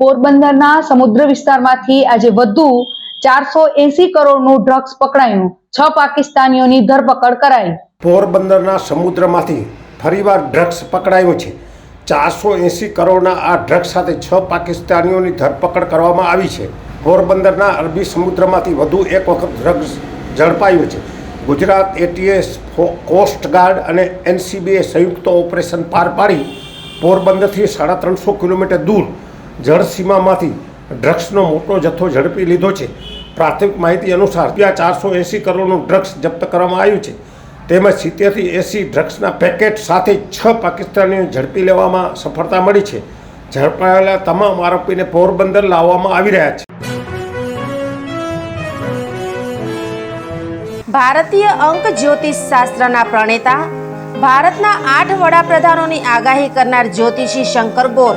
પોરબંદરના સમુદ્ર વિસ્તારમાંથી આજે વધુ ચારસો એસી કરોડનું ડ્રગ્સ પકડાયું. છ પાકિસ્તાનીઓની ધરપકડ કરાઈ. પોરબંદરના સમુદ્રમાંથી ફરીવાર ડ્રગ્સ પકડાયું છે. ચારસો એંસી કરોડના આ ડ્રગ્સ સાથે છ પાકિસ્તાનીઓની ધરપકડ કરવામાં આવી છે. પોરબંદરના અરબી સમુદ્રમાંથી વધુ એક વખત ડ્રગ્સ ઝડપાયું છે. ગુજરાત એટીએસ કોસ્ટગાર્ડ અને એનસીબીએ સંયુક્ત ઓપરેશન પાર પાડી પોરબંદરથી સાડા ત્રણસો કિલોમીટર દૂર જળસીમામાંથી ડ્રગ્સનો મોટો જથ્થો ઝડપી લીધો છે. પ્રાથમિક માહિતી અનુસાર રૂપિયા ચારસો એંસી કરોડનું ડ્રગ્સ જપ્ત કરવામાં આવ્યું છે. તેમજ સિત્તેરથી એંસી ડ્રગ્સના પેકેટ સાથે છ પાકિસ્તાનીઓ ઝડપી લેવામાં સફળતા મળી છે. ઝડપાયેલા તમામ આરોપીને પોરબંદર લાવવામાં આવી રહ્યા છે. ભારતીય અંક જ્યોતિષ શાસ્ત્રના પ્રણેતા, ભારતના આઠ વડાપ્રધાનોની આગાહી કરનાર જ્યોતિષી શંકર ગોર